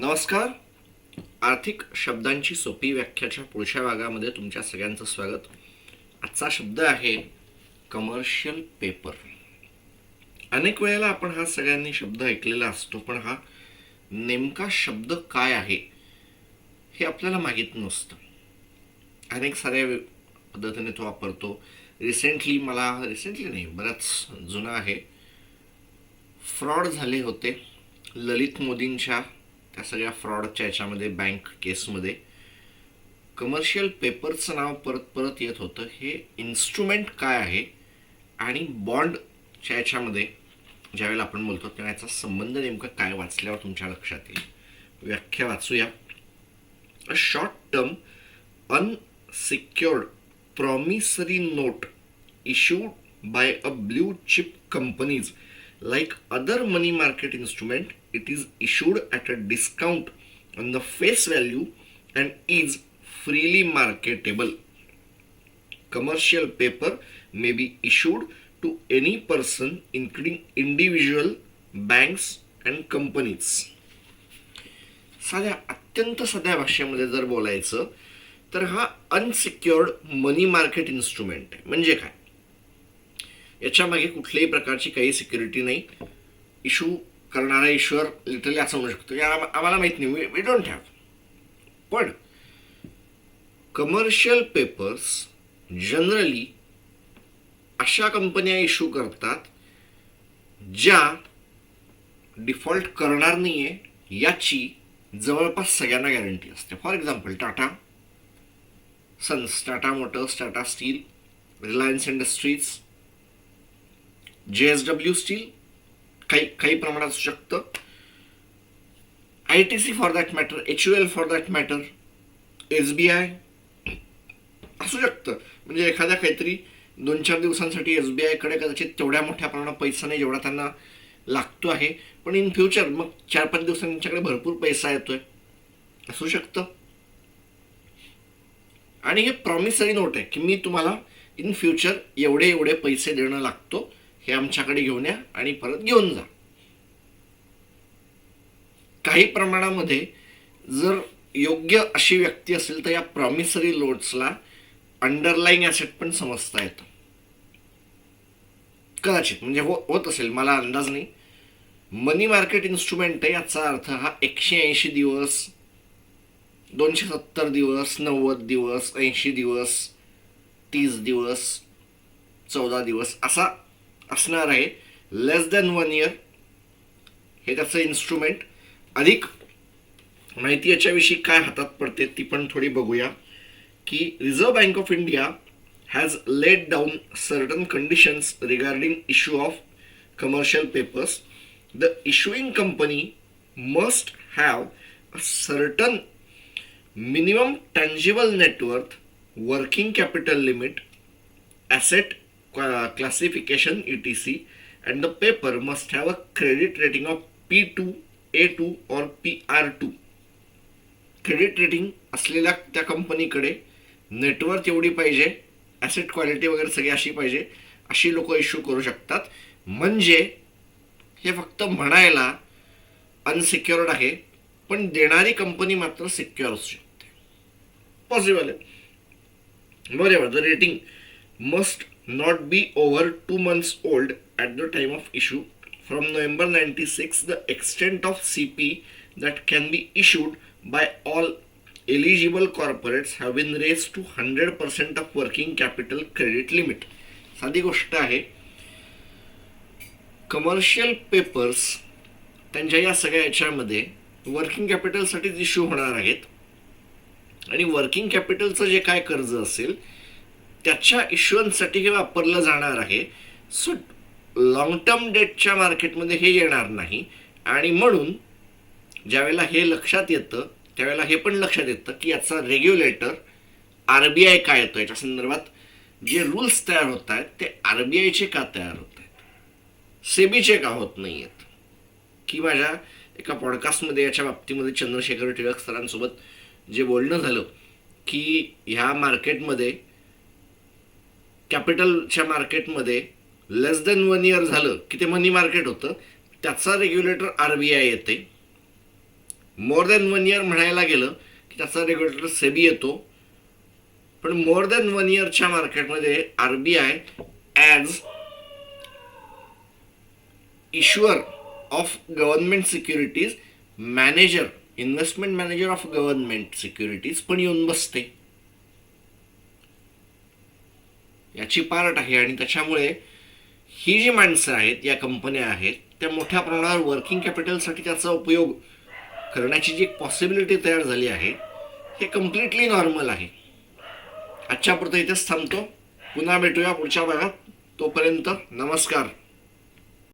नमस्कार. आर्थिक शब्दांची सोपी व्याख्याच्या पुढच्या भागामध्ये तुमच्या सगळ्यांचं स्वागत. आजचा शब्द आहे कमर्शियल पेपर अनेक वेळेला आपण हा सगळ्यांनी शब्द ऐकलेला असतो पण हा नेमका शब्द काय आहे हे आपल्याला माहीत नसतं. अनेक साऱ्या पद्धतीने तो वापरतो. रिसेंटली मला रिसेंटली नाही बराच जुना आहे. फ्रॉड झाले होते. ललित मोदींच्या त्या सगळ्या फ्रॉडच्या याच्यामध्ये बँक केसमध्ये कमर्शियल पेपरचं नाव परत परत येत होतं. हे इन्स्ट्रुमेंट काय आहे? आणि बॉन्डच्या याच्यामध्ये ज्यावेळेला आपण बोलतो तेव्हा याचा संबंध नेमका काय वाचल्यावर तुमच्या लक्षात येईल. व्याख्या वाचूया. A short term unsecured promissory note issue by a blue chip companies like other money market instrument it is issued at a discount on the face value and is freely marketable commercial paper may be issued to any person including individual banks and companies साध्या अत्यंत साध्या भाषेमध्ये जर बोलायचं तर हा unsecured मनी market instrument आहे म्हणजे काय याच्या मागे कुठल्याही प्रकारची काही सिक्युरिटी नाही. इशू करणारा ईश्वर लिटरली असं म्हणू शकतो. या आम्हाला माहीत नाही. वी डोंट हॅव पण कमर्शियल पेपर्स जनरली अशा कंपन्या इशू करतात ज्या डिफॉल्ट करणार नाहीये याची जवळपास सगळ्यांना गॅरंटी असते. For example Tata Sons Tata Motors Tata Steel Reliance Industries J S W Steel काही काही प्रमाणात असू शकतं. I T C for that matter H U L for that matter S B I असू शकतं. म्हणजे एखाद्या काहीतरी दोन चार दिवसांसाठी एस बी आयकडे कदाचित तेवढ्या मोठ्या प्रमाणात पैसा नाही जेवढा त्यांना लागतो आहे. पण इन फ्युचर मग चार पाच दिवसांनी त्यांच्याकडे भरपूर पैसा येतोय. असू शकतं. आणि हे प्रॉमिसरी नोट आहे की मी तुम्हाला इन फ्युचर एवढे एवढे पैसे देणं लागतो. हे आमच्याकडे घेऊन या आणि परत घेऊन जा. काही प्रमाणामध्ये जर योग्य अशी व्यक्ती असेल तर या प्रॉमिसरी लोड्सला अंडरलाईन ॲसेट पण समजता येतं. कदाचित म्हणजे हो होत असेल मला अंदाज नाही. मनी मार्केट इन्स्ट्रुमेंट आहे याचा अर्थ हा एकशे ऐंशी दिवस दोनशे सत्तर दिवस नव्वद दिवस ऐंशी दिवस तीस दिवस चौदा दिवस असा असणार आहे. लेस दॅन वन इयर हे त्याचं इन्स्ट्रुमेंट अधिक माहिती याच्याविषयी काय हातात पडते ती पण थोडी बघूया. की Reserve Bank of India has laid down certain conditions regarding issue of commercial papers the issuing company must have a certain minimum tangible net worth working capital limit asset classification etc. and the paper must have a credit rating of P2, A2 or PR2. Credit rating असलेल्या त्या कंपनीकडे network एवढी पाहिजे asset quality वगैरे सगळी अशी पाहिजे अशी लोक इश्यू करू शकतात म्हणजे हे फक्त म्हणायला अनसिक्युअर्ड आहे पण देणारी कंपनी मात्र सिक्युअर असू शकते पॉसिबल आहे बरोबर the rating must not be over two months old at the time of issue from November ninety six the of of that can that can be issued by all eligible corporates have been raised to 100% of working capital credit limit. साधी गोष्ट आहे. Commercial papers त्यांच्या या सगळ्या याच्यामध्ये working कॅपिटलसाठीच issue होणार आहेत. आणि वर्किंग कॅपिटलचं जे काय कर्ज असेल त्याच्या इश्युअन्ससाठी हे वापरलं जाणार आहे. सो लॉंग टर्म डेटच्या मार्केटमध्ये हे येणार नाही. आणि म्हणून ज्यावेळेला हे लक्षात येतं त्यावेळेला हे पण लक्षात येतं की याचा रेग्युलेटर आर बी आय काय येतो याच्या संदर्भात जे रूल्स तयार होत आहेत ते आर बी आयचे का तयार होत आहेत? सेबीचे का होत नाही आहेत की माझ्या एका पॉडकास्टमध्ये याच्या बाबतीमध्ये चंद्रशेखर टिळक सरांसोबत जे बोलणं झालं की ह्या मार्केटमध्ये कॅपिटलच्या मार्केटमध्ये लेस देन वन इयर झालं की ते मनी मार्केट होतं त्याचा रेग्युलेटर आर बी आय येते. मोर दॅन वन इयर म्हणायला गेलं की त्याचा रेग्युलेटर सेबी येतो. पण मोर दॅन वन इयरच्या मार्केटमध्ये R B I as issuer of government securities manager investment manager of government securities पण येऊन बसते. याची पार्ट आहे आणि त्याच्यामुळे ही जी माणसं आहेत या कंपन्या आहेत त्या मोठ्या प्रमाणावर वर्किंग कॅपिटलसाठी त्याचा उपयोग करण्याची जी पॉसिबिलिटी तयार झाली आहे हे कम्प्लिटली नॉर्मल आहे. आजच्यापुरतं इथेच थांबतो. पुन्हा भेटूया पुढच्या भागात. तोपर्यंत नमस्कार.